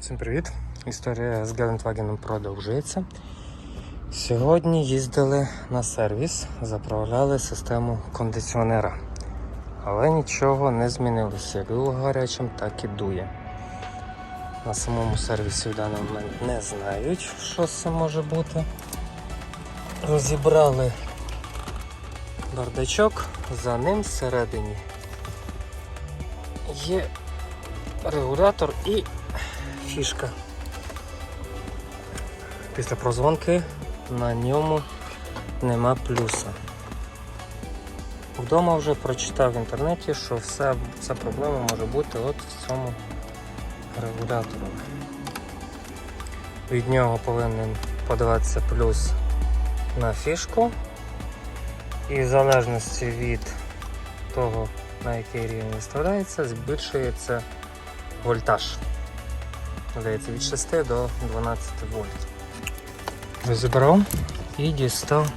Всім привіт! Історія з Гелендвагеном продовжується. Сьогодні їздили на сервіс, заправляли систему кондиціонера. Але нічого не змінилося. Як було гарячим, так і дує. На самому сервісі в даний момент не знають, що це може бути. Розібрали бардачок, за ним всередині є регулятор і фішка. Після прозвонки на ньому нема плюса. Вдома вже прочитав в інтернеті, що вся, вся проблема може бути от в цьому регуляторі. Від нього повинен подаватися плюс на фішку. І в залежності від того, на який рівень виставляється, збільшується вольтаж. Здається, від 6 до 12 вольт. Розібрав і дістав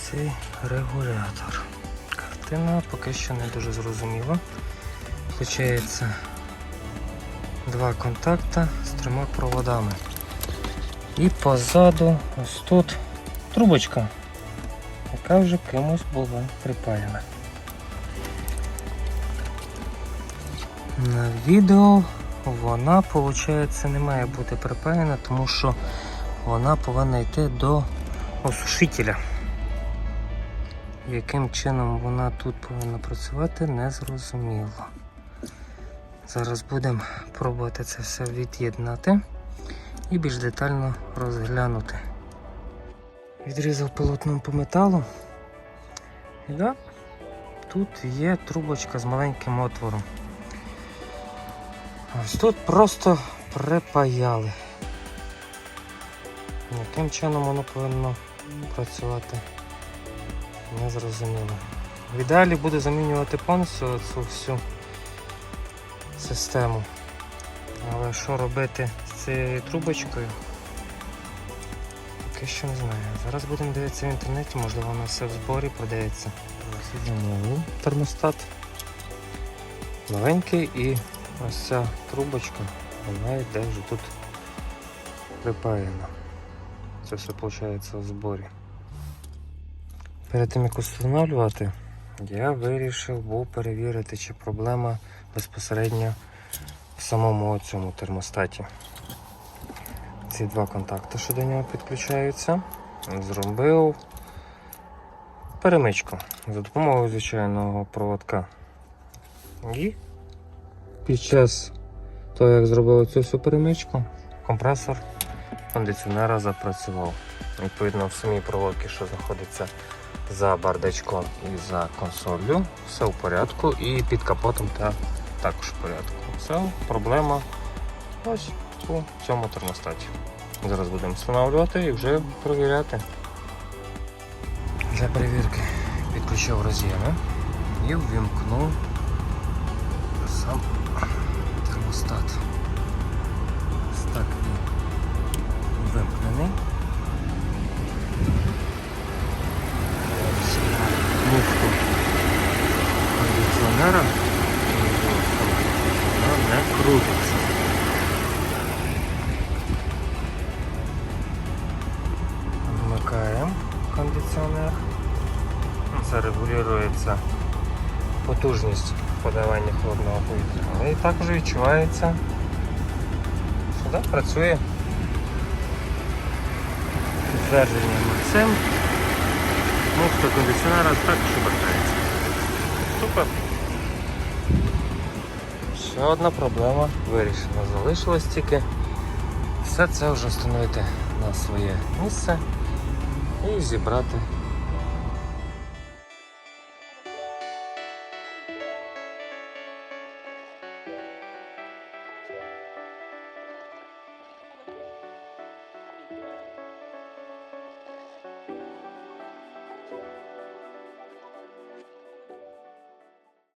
цей регулятор. Картина поки що не дуже зрозуміла. Получається два контакти з трьома проводами. І позаду ось тут трубочка, яка вже кимось була припаяна. На відео вона, виходить, не має бути припаяна, тому що вона повинна йти до осушителя. Яким чином вона тут повинна працювати, не зрозуміло. Зараз будемо пробувати це все від'єднати і більш детально розглянути. Відрізав полотном по металу. І да, тут є трубочка з маленьким отвором. Ось тут просто припаяли. Яким чином воно повинно працювати, не зрозуміло. В ідеалі буду замінювати повністю цю всю систему. Але що робити з цією трубочкою? Поки що не знаю. Зараз будемо дивитися в інтернеті, можливо воно все в зборі продається. Замовив термостат. Новенький і ось ця трубочка, вона йде вже тут припаяна. Це все виходить в зборі. Перед тим як встановлювати, я вирішив був перевірити, чи проблема безпосередньо в самому цьому термостаті. Ці два контакти, що до нього підключаються, зробив перемичку за допомогою звичайного проводка. І під час того, як зробив цю всю перемичку, компресор кондиціонера запрацював. Відповідно, в самій проводці, що знаходиться за бардачком і за консолью, все в порядку, і під капотом та також в порядку. Все, проблема ось у цьому термостаті. Зараз будемо встановлювати і вже перевіряти. Для перевірки підключив роз'єми і ввімкнув сам термостат. Ось так він вимкнений. Муфту кондиціонера вона не крутиться. Вмикаємо кондиціонер. Це регулюється потужність подавання холодного повітря. Також відчувається, що так, працює підтвердження цим. Муфта кондиціонера також обертається. Супер. Ще одна проблема вирішена. Залишилось тільки все це вже встановити на своє місце і зібрати